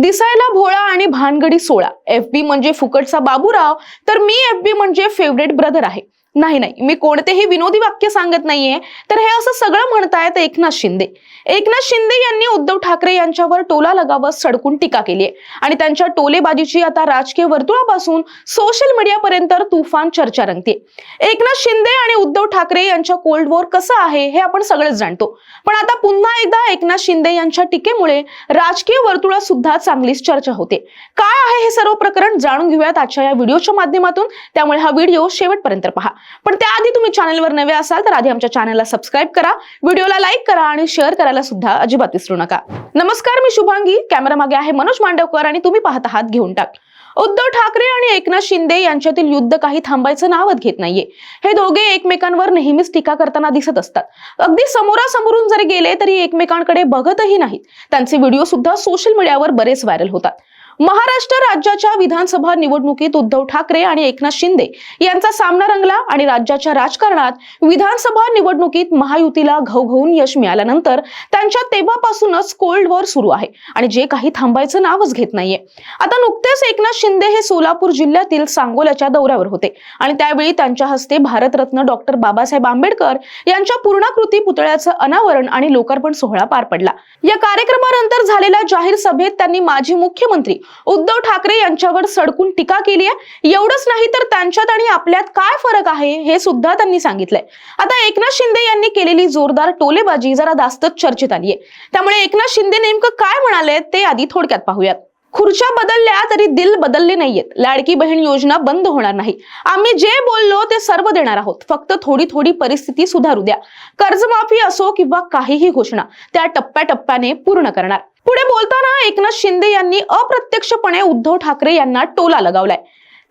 दिसायला भोळा आणि भानगडी सोळा. एफ बी म्हणजे फुकटचा बाबूराव तर मी एफ बी म्हणजे फेवरेट ब्रदर आहे. नाही नाही. मी कोणतेही विनोदी वाक्य सांगत नाहीये. तर हे असं सगळं म्हणतायत एकनाथ शिंदे. एकनाथ शिंदे यांनी उद्धव ठाकरे यांच्यावर टोला लगावत सडकून टीका केली आहे. आणि त्यांच्या टोलेबाजीची आता राजकीय वर्तुळापासून सोशल मीडियापर्यंत तुफान चर्चा रंगते एकनाथ शिंदे आणि उद्धव ठाकरे यांच्या कोल्ड वॉर कसं आहे हे आपण सगळेच जाणतो. पण आता पुन्हा एकदा एकनाथ शिंदे यांच्या टीकेमुळे राजकीय वर्तुळात सुद्धा चांगलीच चर्चा होते. काय आहे हे सर्व प्रकरण जाणून घेऊयात आजच्या या व्हिडिओच्या माध्यमातून. त्यामुळे हा व्हिडिओ शेवटपर्यंत पहा. पण त्याआधी तुम्ही चॅनलवर नवे असाल तर आधी आमच्या चॅनलला सबस्क्राईब करा. व्हिडिओला लाईक करा आणि शेअर करायला सुद्धा अजिबात विसरू नका. नमस्कार मी शुभांगी. कॅमेरा मागे आहे मनोज मांडवकर आणि तुम्ही पाहत आहात घेऊन टाक. उद्धव ठाकरे आणि एकनाथ शिंदे यांच्यातील युद्ध काही थांबायचं नावच घेत नाहीये. हे दोघे एकमेकांवर नेहमीच टीका करताना दिसत असतात. अगदी समोरासमोरून जरी गेले तरी एकमेकांकडे बघतही नाहीत. त्यांचे व्हिडिओ सुद्धा सोशल मीडियावर बरेच व्हायरल होतात. महाराष्ट्र राज्याच्या विधानसभा निवडणुकीत उद्धव ठाकरे आणि एकनाथ शिंदे यांचा सामना रंगला आणि राज्याच्या राजकारणात विधानसभा निवडणुकीत महायुतीला घवघवून यश मिळाल्यानंतर त्यांच्या तेव्हापासूनच कोल्ड वॉर सुरू आहे. आणि जे काही थांबायचं नावच घेत नाहीये. आता नुकतेच एकनाथ शिंदे हे सोलापूर जिल्ह्यातील सांगोल्याच्या दौऱ्यावर होते. आणि त्यावेळी त्यांच्या हस्ते भारतरत्न डॉक्टर बाबासाहेब आंबेडकर यांच्या पूर्णाकृती पुतळ्याचं अनावरण आणि लोकार्पण सोहळा पार पडला. या कार्यक्रमानंतर झालेल्या जाहीर सभेत त्यांनी माजी मुख्यमंत्री उद्धव ठाकरे यांच्यावर सडकून टीका केली आहे. एवढंच नाही तर त्यांच्यात आणि आपल्यात काय फरक आहे हे सुद्धा त्यांनी सांगितलंय. आता एकनाथ शिंदे यांनी केलेली जोरदार टोलेबाजी जरा जास्तच चर्चेत आली आहे त्यामुळे एकनाथ शिंदे नेमकं काय म्हणाले ते आधी थोडक्यात पाहूयात. खुर्च्या बदलल्या तरी दिल बदलले नाहीयेत. लाडकी बहीण योजना बंद होणार नाही. आम्ही जे बोललो ते सर्व देणार आहोत. फक्त थोडी थोडी परिस्थिती सुधारू द्या. कर्जमाफी असो किंवा काहीही घोषणा त्या टप्प्याटप्प्याने पूर्ण करणार. पुढे बोलताना एकनाथ शिंदे यांनी अप्रत्यक्षपणे उद्धव ठाकरे यांना टोला लगावलाय.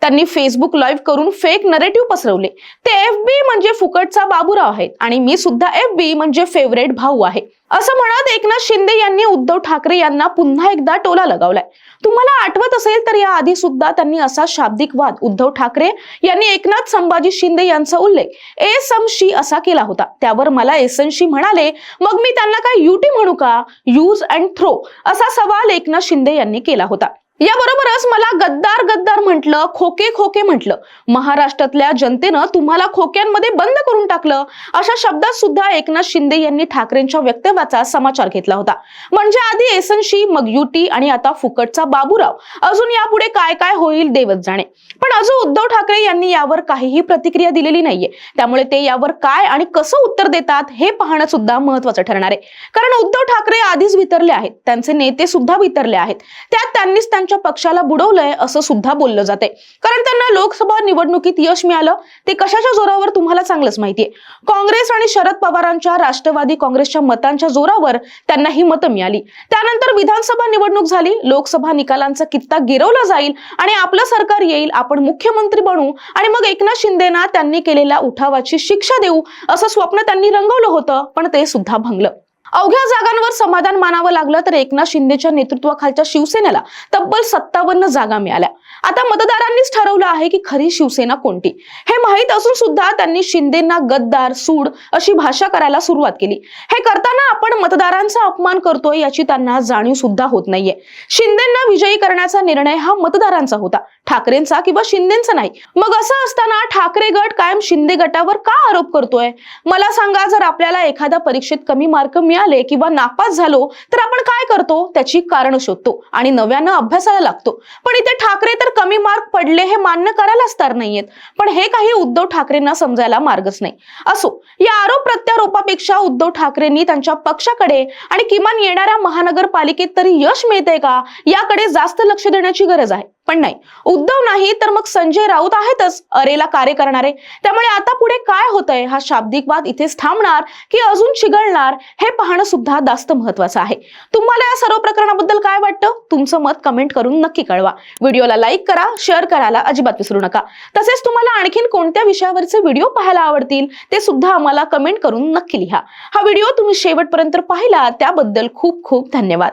त्यांनी फेसबुक लाईव्ह करून फेक नरेटिव्ह पसरवले. ते एफ बी म्हणजे फुकटचा बाबूराव आहेत आणि मी सुद्धा एफ बी म्हणजे फेवरेट भाऊ आहे. असं म्हणत एकनाथ शिंदे यांनी उद्धव ठाकरे यांना पुन्हा एकदा टोला लगावलाय. तुम्हाला आठवत असेल तर या आधी सुद्धा त्यांनी असा शाब्दिक वाद उद्धव ठाकरे यांनी एकनाथ संभाजी शिंदे यांचा उल्लेख एसमशी असा केला होता. त्यावर मला एसनशी म्हणाले मग मी त्यांना काय युटी म्हणू का? यूज अँड थ्रो असा सवाल एकनाथ शिंदे यांनी केला होता. याबरोबरच मला गद्दार गद्दार म्हटलं खोके खोके म्हटलं. महाराष्ट्रातल्या जनतेनं तुम्हाला खोक्यांमध्ये बंद करून टाकलं. अशा शब्दात सुद्धा एकनाथ शिंदे यांनी ठाकरेंच्या वक्तव्याचा समाचार घेतला होता. म्हणजे आधी एसनशी मग युटी आणि आता फुकटचा बाबूराव. अजून यापुढे काय काय होईल देवच जाणे. पण अजून उद्धव ठाकरे यांनी यावर काहीही प्रतिक्रिया दिलेली नाहीये. त्यामुळे ते यावर काय आणि कसं उत्तर देतात हे पाहणं सुद्धा महत्वाचं ठरणार आहे. कारण उद्धव ठाकरे आधीच वितरले आहेत. त्यांचे नेते सुद्धा वितरले आहेत. त्यात त्यांनीच त्यांच्या पक्षाला बुडवलंय असं सुद्धा बोललं जाते कारण त्यांना लोकसभा निवडणुकीत यश मिळालं ते कशाच्या जोरावर तुम्हाला चांगलंच माहितीये? काँग्रेस आणि शरद पवारांच्या राष्ट्रवादी काँग्रेसच्या मतांच्या जोरावर त्यांना ही मतं मिळाली. त्यानंतर विधानसभा निवडणूक झाली लोकसभा निकालांचा कित्ता गिरवला जाईल आणि आपलं सरकार येईल आपण मुख्यमंत्री बनू आणि मग एकनाथ शिंदेना त्यांनी केलेल्या उठावाची शिक्षा देऊ असं स्वप्न त्यांनी रंगवलं होतं पण ते सुद्धा भंगलं. अवघ्या जागांवर समाधान मानावं लागलं तर एकनाथ शिंदेच्या नेतृत्वाखालच्या शिवसेनेला तब्बल सत्तावन्न जागा मिळाल्या. आता मतदारांनीच ठरवलं आहे की खरी शिवसेना कोणती? हे माहीत असून सुद्धा त्यांनी शिंदेना गद्दार सूड अशी भाषा करायला सुरुवात केली. हे करताना आपण मतदारांचा अपमान करतोय याची त्यांना जाणीव सुद्धा होत नाहीये. शिंदेना विजयी करण्याचा निर्णय हा मतदारांचा होता. ठाकरेंचा किंवा शिंदेचा नाही. मग असं असताना ठाकरे गट कायम शिंदे गटावर का आरोप करतोय? मला सांगा जर आपल्याला एखाद्या परीक्षेत कमी मार्क मिळाले किंवा नापास झालो तर आपण काय करतो? त्याची कारण शोधतो आणि नव्यानं अभ्यासाला लागतो. पण इथे ठाकरे तर कमी मार्क पडले हे मान्य करायलाच तर नाहीयेत. पण हे काही उद्धव ठाकरेंना समजायला मार्गच नाही. असो या आरोप प्रत्यारोपापेक्षा उद्धव ठाकरेंनी त्यांच्या पक्षाकडे आणि किमान येणाऱ्या महानगरपालिकेत तरी यश मिळते का? याकडे जास्त लक्ष देण्याची गरज आहे. पण नाही. उद्धव नाही तर मग संजय राऊत आहेतच अरेला कार्य करणारे. त्यामुळे आता पुढे काय होतंय? हा शाब्दिक वाद इथेच थांबणार की अजून चिघळणार? हे पाहणं सुद्धा जास्त महत्वाचं आहे. तुम्हाला या सर्व प्रकरणाबद्दल काय वाटतं? तुमचं मत कमेंट करून नक्की कळवा. व्हिडिओला लाईक करा शेअर करायला अजिबात विसरू नका. तसेच तुम्हाला आणखीन कोणत्या विषयावरचे व्हिडिओ पाहायला आवडतील ते सुद्धा आम्हाला कमेंट करून नक्की लिहा. हा व्हिडिओ तुम्ही शेवटपर्यंत पाहिला त्याबद्दल खूप खूप धन्यवाद.